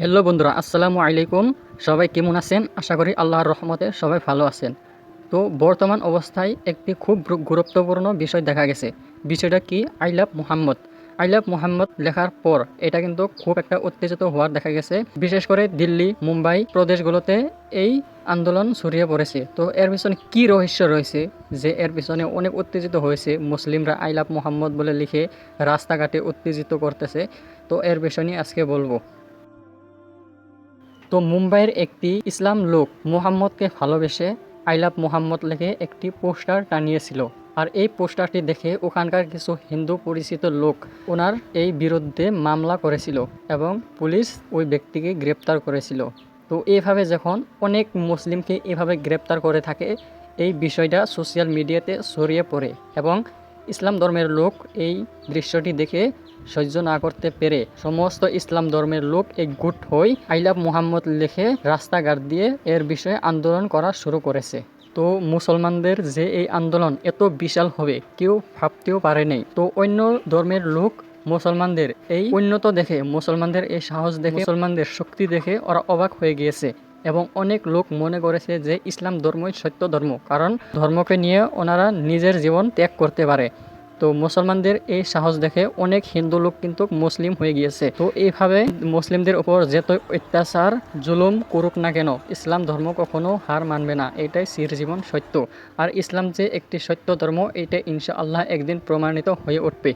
Hello বন্ধুরা, আসসালামু আলাইকুম। সবাই কেমন আছেন? আশা করি আল্লাহর রহমতে সবাই ভালো আছেন। তো বর্তমান অবস্থায় একটি খুব গুরুত্বপূর্ণ বিষয় দেখা গেছে। বিষয়টা কি? I love Muhammad. I love Muhammad লেখার পর এটা কিন্তু খুব একটা উত্তেজিত হওয়ার দেখা গেছে। বিশেষ করে দিল্লি, মুম্বাই প্রদেশগুলোতে এই আন্দোলন ছড়িয়ে পড়েছে। তো এর পিছনে কি রহস্য রয়েছে? যে এর পিছনে অনেক উত্তেজিত হয়েছে। মুসলিমরা আই লাভ মুহাম্মদ বলে লিখে রাস্তাঘাটে উত্তেজিত করতেছে। তো এর বিষয় আজকে বলব। তো মুম্বাইয়ের একটি ইসলাম লোক মুহাম্মদকে ভালোবেসে আই লাভ মুহাম্মদ লিখে একটি পোস্টার টানিয়েছিল। আর এই পোস্টারটি দেখে ওখানকার কিছু হিন্দু পরিচিত লোক ওনার এই বিরুদ্ধে মামলা করেছিল এবং পুলিশ ওই ব্যক্তিকে গ্রেপ্তার করেছিল। তো এইভাবে যখন অনেক মুসলিমকে এভাবে গ্রেপ্তার করে থাকে, এই বিষয়টা সোশ্যাল মিডিয়াতে ছড়িয়ে পড়ে এবং ইসলাম ধর্মের লোক এই দৃশ্যটি দেখে সহ্য না করতে পেরে সমস্ত ইসলাম ধর্মের লোক একগুট হয়ে আইলাভ মুহাম্মদ লিখে রাস্তাঘাট দিয়ে এর বিষয়ে আন্দোলন করা শুরু করেছে। তো মুসলমানদের যে এই আন্দোলন এত বিশাল হবে, কেউ ভাবতেও পারেনি তো অন্য ধর্মের লোক মুসলমানদের এই উন্নত দেখে, মুসলমানদের এই সাহস দেখে, মুসলমানদের শক্তি দেখে ওরা অবাক হয়ে গিয়েছে এবং অনেক লোক মনে করেছে যে ইসলাম ধর্মই সত্য ধর্ম। কারণ ধর্মকে নিয়ে ওনারা নিজের জীবন ত্যাগ করতে পারে। তো মুসলমানদের এই সাহস দেখে অনেক হিন্দু লোক কিন্তু মুসলিম হয়ে গিয়েছে। তো এইভাবে মুসলিমদের উপর যেত অত্যাচার, জুলুম করুক না কেন, ইসলাম ধর্ম কখনো হার মানবে না। এটাই চির জীবন সত্য। আর ইসলাম যে একটি সত্য ধর্ম, এটা ইনশা আল্লাহ একদিন প্রমাণিত হয়ে উঠবে।